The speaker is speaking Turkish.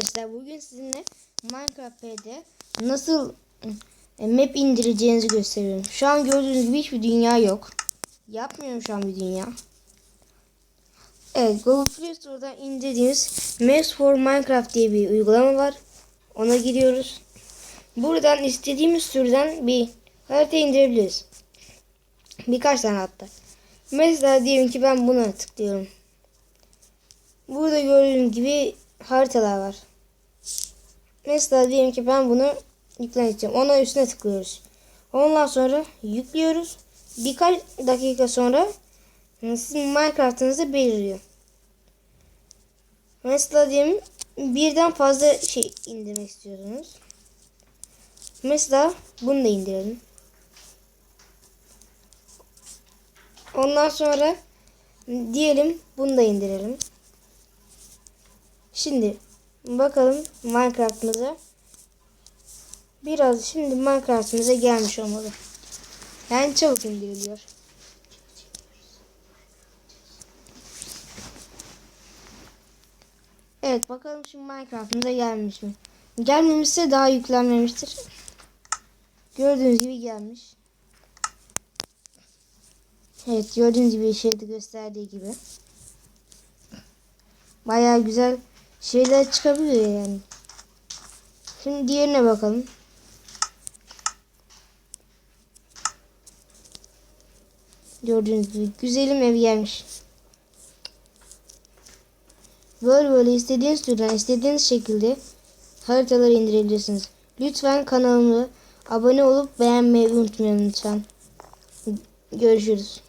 Arkadaşlar bugün sizinle Minecraft P'de nasıl e, map indireceğinizi gösteriyorum. Şu an gördüğünüz gibi hiçbir dünya yok. Yapmıyorum şu an bir dünya. Evet Google Play Store'dan indirdiğiniz Maps for Minecraft diye bir uygulama var. Ona giriyoruz. Buradan istediğimiz türden bir harita indirebiliriz. Birkaç tane hatta. Mesela diyelim ki ben buna tıklıyorum. Burada gördüğünüz gibi haritalar var. Mesela diyelim ki ben bunu yükleneceğim. Ona üstüne tıklıyoruz. Ondan sonra yüklüyoruz. Birkaç dakika sonra sizin Minecraft'ınızı belirliyor. Mesela diyelim birden fazla şey indirmek istiyorsunuz. Mesela bunu da indirelim. Ondan sonra diyelim bunu da indirelim. Şimdi bakalım Minecraft'ımıza. Biraz şimdi Minecraft'ımıza gelmiş olmalı. Yani çabuk indiriliyor. Evet bakalım şimdi Minecraft'ımıza gelmiş mi? Gelmemişse daha yüklenmemiştir. Gördüğünüz gibi gelmiş. Evet gördüğünüz gibi şeyde gösterdiği gibi. Bayağı güzel şeyler çıkabiliyor yani. Şimdi diğerine bakalım. Gördüğünüz gibi güzelim ev gelmiş. Böyle böyle istediğiniz türden istediğiniz şekilde haritaları indirebilirsiniz. Lütfen kanalıma abone olup beğenmeyi unutmayın lütfen. Görüşürüz.